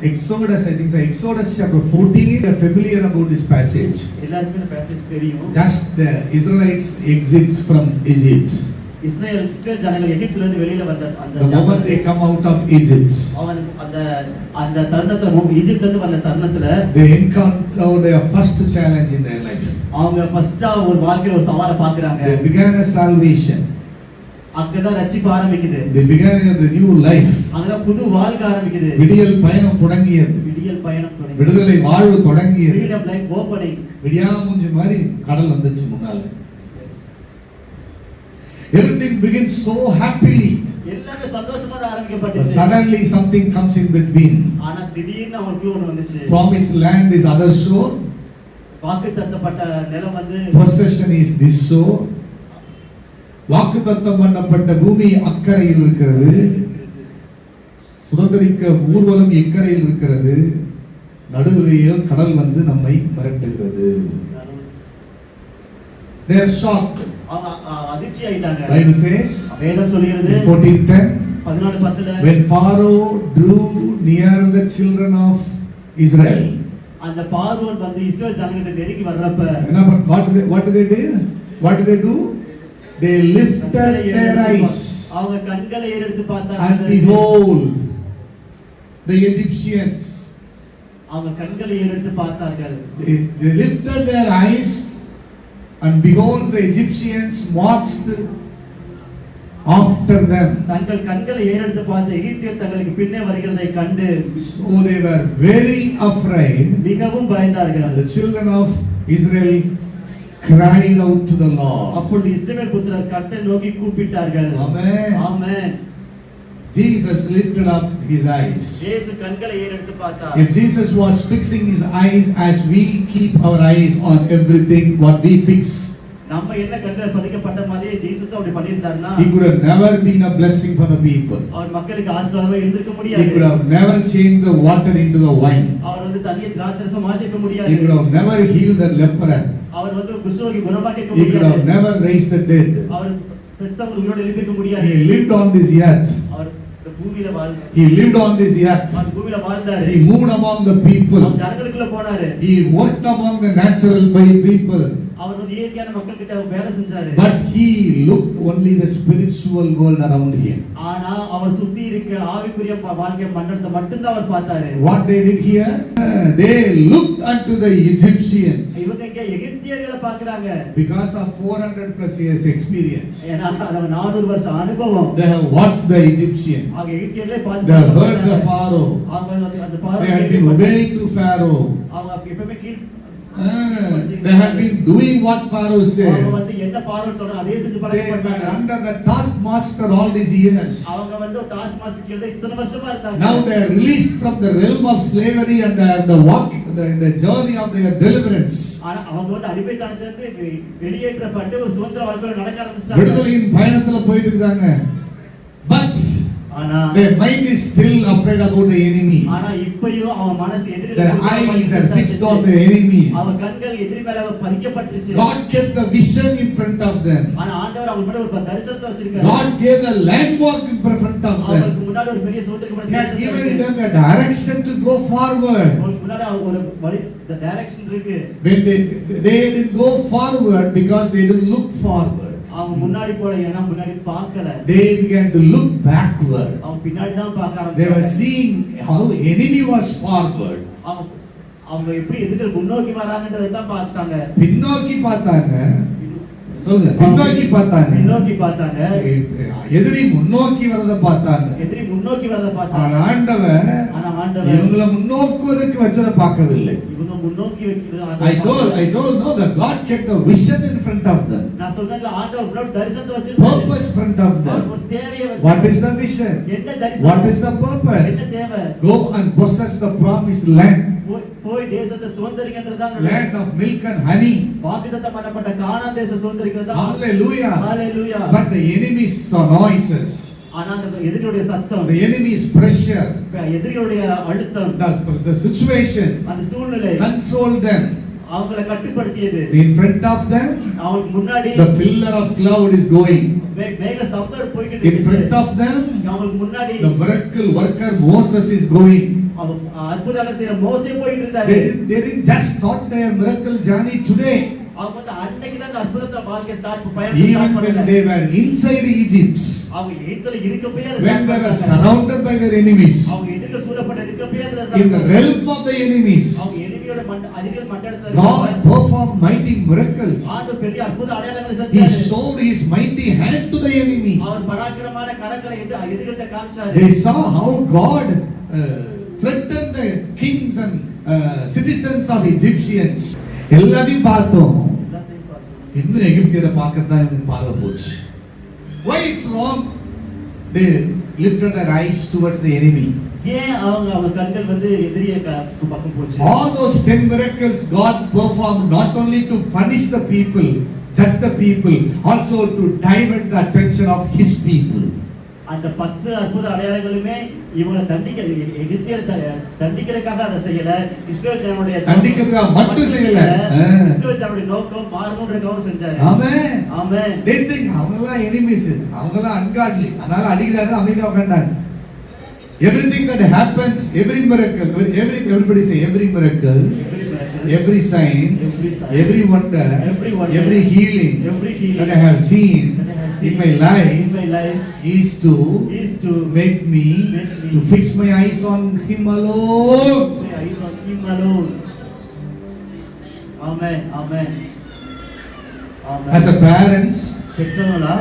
Exodus, I think so, Exodus chapter 14, they are familiar about this passage. எல்லாருக்குமே இந்த passage தெரியும் Just the Israelites exit from Egypt. Israel Israel ஜனங்கள் எகிப்துல இருந்து வெளியில வந்த அந்த The moment they ஜனங்கள் come out of Egypt, அவன் அந்த அந்த தருணத்துல மு- ஈஜிப்ட்ல இருந்து வந்த தருணத்துல they encounter their first challenge in their life. அவங்க ஃபர்ஸ்டா ஒரு வாழ்க்கையில ஒரு சவாலை பாக்குறாங்க They began a salvation. அங்கதான் ரட்சிப்பு ஆரம்பிக்குது. They began the new life. அங்கதான் புது வாழ்க்கை ஆரம்பிக்குது. விடியல் பயணம் தொடங்கியது. விடியல் பயணம் தொடங்கி விடுதலை வாழ்வு தொடங்கியது. ஃப்ரீடம் லைஃப் ஓபனிங் விடியாமூஞ்சி மாதிரி கடல் வந்துச்சு முன்னால. Everything begins so happily. எல்லாமே சந்தோஷமா ஆரம்பிக்கப்பட்டுச்சு suddenly something comes in between. ஆனா திடீர்னு அவங்களுக்குள்ள ஒண்ணு வந்துச்சு. Promised land is other shore வாக்கு தத்தப்பட்ட நிலம் வந்து possession is this shore வாக்குத்தத்தம் பண்ணப்பட்ட பூமி அக்கறையில் இருக்கிறது. சுதந்திரிக்க ஊர்வலம் இக்கரையில் இருக்கிறது. நடுவிலேயோ கடல் வந்து நம்மை மிரட்டுகிறது. அவங்க அ- அதிர்ச்சி ஆயிட்டாங்க. Bible says வேதம் சொல்லுகிறது. in 1410 பதினாலு பத்துல. when pharaoh drew near the children of israel. அந்த பார்வோன் வந்து இஸ்ரேல் ஜனங்கிட்ட நெருங்கி வர்றப்ப என்ன பண்- what do they what do? They lifted their eyes அவங்க கண்களை and பார்த்தாங்க behold the egyptians அவங்க கண்களை ஏறெடுத்து பார்த்தார்கள் they, they lifted their eyes and behold the egyptians marched after them தங்கள் கண்களை ஏறெடுத்து பார்த்து எகிப்தியர் தங்களுக்கு பின்னே வருகிறதை கண்டு so they were very afraid மிகவும் பயந்தார்கள் and the children of israel cried out to the lord அப்பொழுது இஸ்ரவேல் புத்திரர் கர்த்தரை நோக்கி கூப்பிட்டார்கள் amen ஆமென் jesus lifted up his eyes இயேசு கண்களை ஏறெடுத்து பார்த்தார் if jesus was fixing his eyes as we keep our eyes on everything what we fix நம்ம என்ன கண்கள் பதிக்கப்பட்ட மாதிரியே ஜீசஸ் அப்படி பண்ணியிருந்தாருன்னா he could have never been a blessing for the people அவர் மக்களுக்கு ஆசீர்வாதமா இருந்திருக்க he முடியாது could have never changed the water into the wine அவர் வந்து தண்ணியை திராட்சரசம் மாத்திருக்க he முடியாது could have never healed the leper அவர் வந்து குஷ்டரோகி குணமாக்க he could have முடியாது never raised the dead அவர் செத்தவர் உயிரோடு எழுப்பிக்க முடியாது he lived on this earth அவர் பூமியில வாழ்ந்தார் he lived on this earth அவர் பூமியில வாழ்ந்தாரு he moved among the people அவர் ஜனங்களுக்குள்ள போனாரு he worked among the natural people அவர் வந்து இயற்கையான மக்கள் கிட்ட வேலை செஞ்சாரு he looked only the spiritual world around him ஆனா அவர் சுத்தி இருக்க ஆவிக்குரிய வாழ்க்கை மண்டலத்தை மட்டும்தான் அவர் பார்த்தாரு what they did here Uh, they looked unto the egyptians இவங்க இங்க எகிப்தியர்களை பாக்குறாங்க because of 400 plus years experience ஏன்னா அவங்க நானூறு வருஷம் அனுபவம் they have watched the egyptian அவங்க எகிப்தியர்களே பார்த்து அவங்க அந்த அவங்க எப்பவுமே கீழ் Ah, they have been doing what pharaoh அவங்க said they were under the taskmaster all these years அவங்க வந்து ஒரு டாஸ்க் மாஸ்டர் கீழ இத்தனை வருஷமா இருந்தாங்க now they are released from the realm of slavery and uh, the walk the, the journey of their deliverance விடுதலையின் பயணத்துல போயிட்டு இருக்காங்க but ஆனா their mind is still afraid about the enemy ஆனா இப்பயும் அவன் மனசு எதிரி their eyes are fixed on the enemy அவன் கண்கள் எதிரி மேல பதிக்கப்பட்டுருச்சு God kept the vision in front of them ஆனா ஆண்டவர் அவங்க முன்னாடி ஒரு தரிசனத்தை வச்சிருக்காரு God gave the landmark in front of them அவங்களுக்கு முன்னாடி ஒரு பெரிய சுதந்திரமான He had தரிசனத்தை given வச்சிருக்காரு. them a direction to go forward அவங்களுக்கு முன்னாடி ஒரு வழி the direction இருக்கு when they they didn't go forward because they didn't look forward அவங்க முன்னாடி போல ஏன்னா முன்னாடி பார்க்கல. They began to look backward. அவங்க பின்னாடி தான் பார்க்க they were ஆரம்பிச்சாங்க seeing how enemy was forward. அவங்க அவங்க எப்படி எதிர்கள் முன்னோக்கி வராங்கன்றதை தான் பார்த்தாங்க. பின்னோக்கி பார்த்தாங்க. சொல்லுங்க பின்னோக்கி பார்த்தாங்க. பின்னோக்கி பார்த்தாங்க. எதிரி முன்னோக்கி வரத பார்த்தாங்க. எதிரி முன்னோக்கி வரதை பார்த்தாங்க. ஆண்டவர் ஆனா ஆண்டவர் இவங்கள முன்னோக்குவதற்கு வச்சத பார்க்கவில்லை இவங்க முன்னோக்கி வைக்கிறது God kept the vision in front of them நான் சொன்னேன்ல ஆண்டவர் முன்னாடி தரிசனத்தை purpose front of them அவர் ஒரு தேவையை what வச்சிருக்காரு is the vision என்ன தரிசனம் என்ன தேவை promised land போய் தேசத்தை சுதந்திரிக்கின்றதான் land of milk and honey வாக்குத்தத்தம் பண்ணப்பட்ட கானான் தேசம் சுதந்திரிக்கிறதா hallelujah hallelujah but the enemy's noises ஆனா அந்த எதிரியுடைய சத்தம் the enemy's pressure எதிரியுடைய அழுத்தம் the, the situation அந்த சூழ்நிலை controlled them அவங்கள கட்டுப்படுத்தியது in front of them அவங்களுக்கு முன்னாடி the pillar of cloud is going மே- மேக ஸ்தம்பர் போய்கிட்டு in front இருந்துச்சு of them அவங்களுக்கு முன்னாடி the miracle worker Moses is going அவன் அற்புதம் செய்யற மோசே போயிட்டு இருந்தாரு They, didn't- they didn't just start their miracle journey today. அவங்க வந்து அன்னைக்கு தான் அந்த அற்புதத்தை வாழ்க்கை ஸ்டார்ட் பயணம் Even when they were inside Egypt, அவங்க எய்த்துல இருக்கப்பயே அதை when they were surrounded by their enemies, அவங்க எதிர்க்க சூழப்பட்ட இருக்கப்பயே அதுல in the realm of the enemies, அவங்க எதிரியோட மண்ட அதிர்கள் மண்டலத்துல God performed mighty miracles. ஆண்டவர் பெரிய அற்புத அடையாளங்களை He செஞ்சாரு showed his mighty hand to the enemy. அவர் பராக்கிரமான கரங்களை எதிர் எதிர்கிட்ட காமிச்சாரு They saw how God uh, threatened the kings and uh, citizens of Egyptians. எல்லாத்தையும் பார்த்தோம். இன்னும் எகிப்தியரை பார்க்கத்தான் எனக்கு பார்வை போச்சு why it's wrong they lifted their eyes towards the enemy ஏன் அவங்க அவங்க கண்கள் வந்து எதிரிய க- பக்கம் போச்சு all those 10 miracles god performed not only to punish the people judge the people also to divert the attention of his people அந்த பத்து அற்புத அடையாளங்களுமே இவங்களை தண்டிக்க எகிப்தியர் த- தண்டிக்கிறதுக்காக அதை செய்யல இஸ்ரேல் நோக்கம் தண்டிக்கிறதுக்காக மட்டும் செய்யல. இஸ்ரேல் ஜனங்களுடைய நோக்கம் மாறணுன்றதுக்காக செஞ்சாரு amen ஆமென் they think அவங்கெல்லாம் எனிமீஸ் அவங்கெல்லாம் அன்காட்லி அதனால அடிக்கிறாரு அமைதியா உட்காண்டாங்க everything that happens every miracle every everybody say every miracle Every miracle, every sign Every sign, every wonder every wonder, every healing every healing that I have seen in seen my in life my life is to is to make me Make me- to fix my eyes on him alone my eyes on him alone. Amen, amen. Amen. as a parents பெற்றவங்களா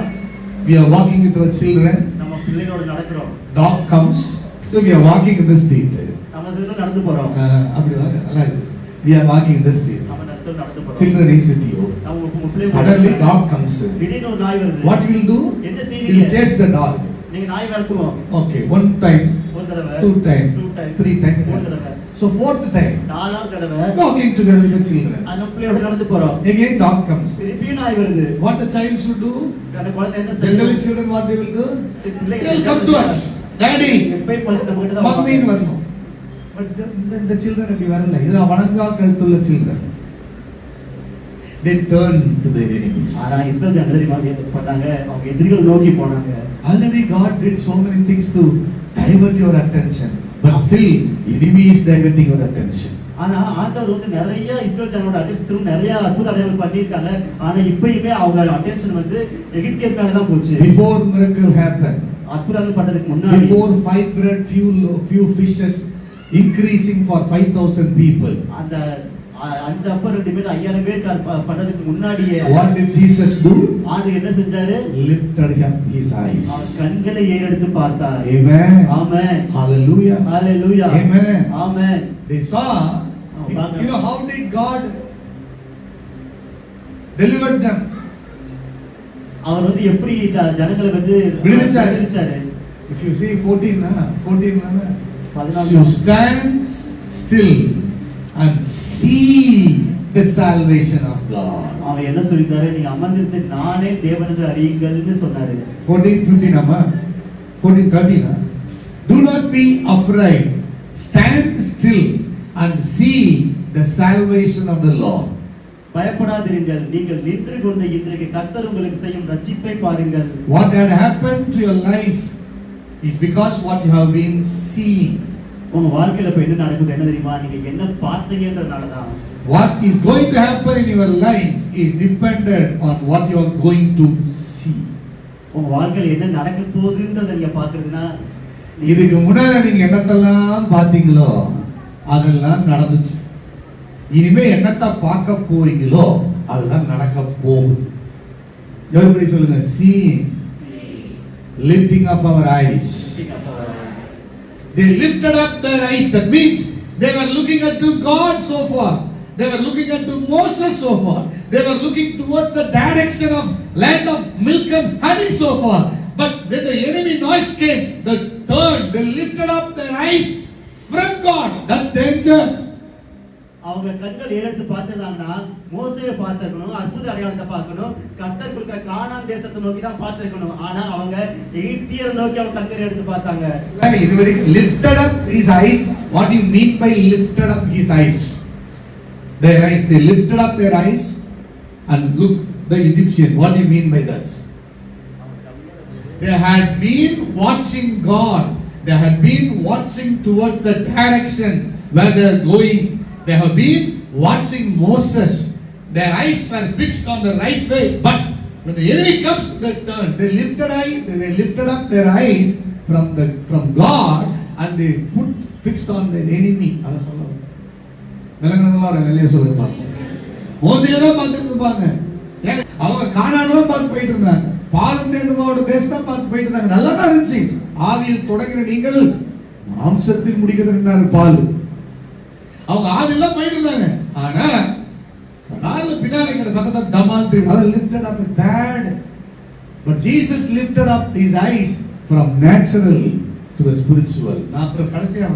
we are walking with our children நம்ம பிள்ளைகளோட நடக்கிறோம் dog comes so we are walking in the street நம்ம இதுல நடந்து போறோம் Uh, அப்படி வாங்க நல்லா இருக்கு we are walking in the street Children is with you suddenly dog comes திடீர்னு ஒரு நாய் வருது what will do என்ன செய்வீங்க will chase the dog நீங்க நாய் விரட்டுவோம் okay one time ஒரு தடவை two time Two time. three time மூணு தடவை so fourth time நாலாம் தடவை walking together with the children அந்த பிள்ளையோட நடந்து போறோம் again dog comes திருப்பியும் நாய் வருது what the child should do அந்த குழந்தை என்ன generally செய்யும் children what they will do they will come to us daddy எப்பயும் போல நம்ம கிட்ட தான் மம்மின்னு. வரணும் பட் இந்த இந்த சில்ட்ரன் அப்படி வரல இது வணங்கா கழுத்துள்ள children they turn to their enemies ஆனா இஸ்ரேல் ஜனங்க தெரியுமா பண்ணாங்க அவங்க எதிரிகள் நோக்கி போனாங்க already god did so many things to divert your attention but still enemy is diverting your attention ஆனா ஆண்டவர் வந்து நிறைய இஸ்ரேல் ஜனங்களோட அட்டென்ஷன் நிறைய அற்புத அடையாளங்கள் பண்ணியிருக்காங்க ஆனா இப்பயுமே அவங்க அட்டென்ஷன் வந்து எகிப்தியர் மேல தான் போச்சு before miracle happened அற்புதங்கள் பண்ணதுக்கு முன்னாடி before five bread few lo- few fishes increasing for 5000 people அந்த அஞ்சு அப்ப ரெண்டு பேர் ஐயாயிரம் பேர் பண்ணதுக்கு முன்னாடியே what did jesus do ஆண்டு என்ன செஞ்சாரு lifted up his eyes அவர் கண்களை ஏறெடுத்து பார்த்தார் amen amen hallelujah hallelujah Amen. Amen They saw, Oh, back you know, how did God deliver them? அவர் வந்து எப்படி ஜனங்களை வந்து விடுவிச்சாரு. If you see 14, na, 14, na, பதினாலு. you stand still and see the salvation of God. அவன் என்ன சொல்லியிருந்தாரு நீங்க அமர்ந்திருந்து நானே தேவன் என்று அறியுங்கள்னு சொன்னாரு 14, 15, amma? 14, 13, na? Do not be afraid. Stand still and see the salvation of the Lord. பயப்படாதிருங்கள் நீங்கள் நின்று கொண்டு இன்றைக்கு கர்த்தர் உங்களுக்கு செய்யும் ரட்சிப்பை பாருங்கள் What had happened to your life is because what you have been seeing. உங்க வாழ்க்கையில இப்ப என்ன நடக்குது என்ன தெரியுமா? நீங்க என்ன பார்த்தீங்கன்றதுனாலதான். What is going to happen in your life is dependent on what you are going to see. உங்க வாழ்க்கையில என்ன நடக்க போகுதுன்றத நீங்க பாக்குறதுன்னா நீங்க- இதுக்கு முன்னால நீங்க என்னத்தெல்லாம் பார்த்தீங்களோ அதெல்லாம் நடந்துச்சு. இனிமே என்னத்தை பார்க்க போறீங்களோ அதெல்லாம் நடக்க போகுது. everybody சொல்லுங்க? Seeing lifting up our eyes. They lifted up their eyes. That means they were looking unto God so far. They were looking unto Moses so far. They were looking towards the direction of land of milk and honey so far. But when the enemy noise came, the third, they lifted up their eyes from God. That's danger. அவங்க கண்கள் ஏறெடுத்து பார்த்துருந்தாங்கன்னா மோசையை பார்த்துருக்கணும் அற்புத அடையாளத்தை பார்க்கணும் கத்தர் கொடுக்குற காணாம் தேசத்தை நோக்கி தான் பார்த்துருக்கணும் ஆனா அவங்க எகிப்தியர் நோக்கி அவங்க கண்கள் எடுத்து பார்த்தாங்க இது வரைக்கும் lifted up his eyes what you mean by lifted up his eyes their eyes they lifted up their eyes and look the egyptian what you mean by that's that they had been watching god they had வாட்சிங் watching towards the direction where they They have been watching Moses. Their eyes were fixed on the right way. But when the enemy comes, they turn. They lifted eye, they lifted up their eyes from the from God and they put fixed on the enemy. அதை சொல்ல வந்தேன். விலங்குகளா சொல்லுங்க பார்ப்போம் மோதியில தான் பார்த்துட்டு இருப்பாங்க அவங்க காணானதான் பார்த்து போயிட்டு இருந்தாங்க பாலம் தேர்ந்தவோட தேசம் தான் பார்த்து போயிட்டு இருந்தாங்க நல்லா தான் இருந்துச்சு ஆவியில் தொடங்குற நீங்கள் மாம்சத்தில் முடிக்கிறது பால் அவங்க ஆவியில் தான் போயிட்டு இருந்தாங்க. ஆனா நாலு பின்னாடி இருக்கிற சத்தத்தை டமால் திரும்பி அதை lifted up bad but Jesus lifted up his eyes from natural to the spiritual நான் அப்புறம் கடைசியா